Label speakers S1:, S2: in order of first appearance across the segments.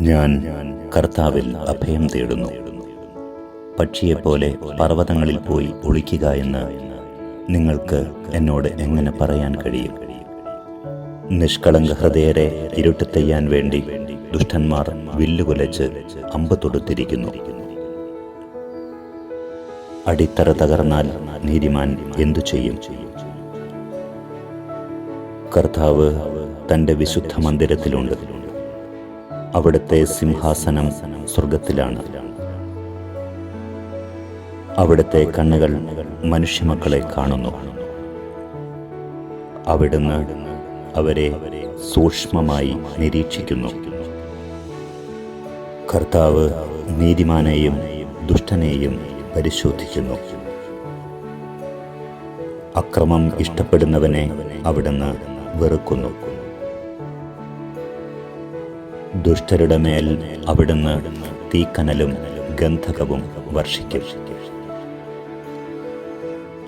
S1: ഞാൻ കർത്താവിൽ അഭയം തേടുന്നു. പക്ഷിയെപ്പോലെ പർവതങ്ങളിൽ പോയി ഒളിക്കുക എന്ന് നിങ്ങൾക്ക് എന്നോട് എങ്ങനെ പറയാൻ കഴിയും? നിഷ്കളങ്ക ഹൃദയരെ ഇരുട്ട് തെയ്യാൻ വേണ്ടി ദുഷ്ടന്മാർ വില്ലുകുലച്ച് അമ്പ് തൊടുത്തിരിക്കുന്നു. അടിത്തറ തകർന്നാൽ നീതിമാൻ എന്തു ചെയ്യും? കർത്താവ് തന്റെ വിശുദ്ധ മന്ദിരത്തിലുണ്ട് അവിടുത്തെ സിംഹാസനം സ്വർഗത്തിലാണ് അവിടുത്തെ കണ്ണുകൾ മനുഷ്യമക്കളെ കാണുന്നു. അവിടുന്ന് അവരെ സൂക്ഷ്മമായി നിരീക്ഷിക്കുന്നു. കർത്താവ് നീതിമാനെയും ദുഷ്ടനെയും പരിശോധിക്കുന്നു. അക്രമം ഇഷ്ടപ്പെടുന്നവനെ അവിടുന്ന് വെറുക്കുന്നു. ദുഷ്ടരുടെ മേൽ അവിടുന്ന് തീക്കനലും ഗന്ധകവും വർഷിക്കും.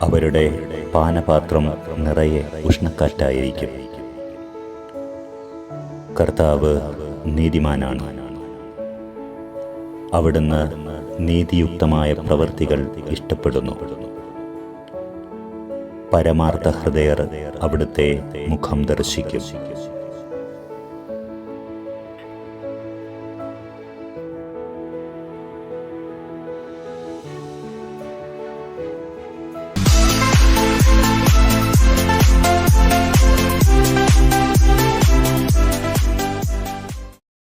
S1: അവരുടെ പാനപാത്രം നിറയെ ഉഷ്ണക്കാറ്റായിരിക്കും. കർത്താവ് നീതിമാനാണ്. അവിടുന്ന് നീതിയുക്തമായ പ്രവൃത്തികൾ ഇഷ്ടപ്പെടുന്നു. പരമാർത്ഥ ഹൃദയർ അവിടുത്തെ മുഖം ദർശിക്കും.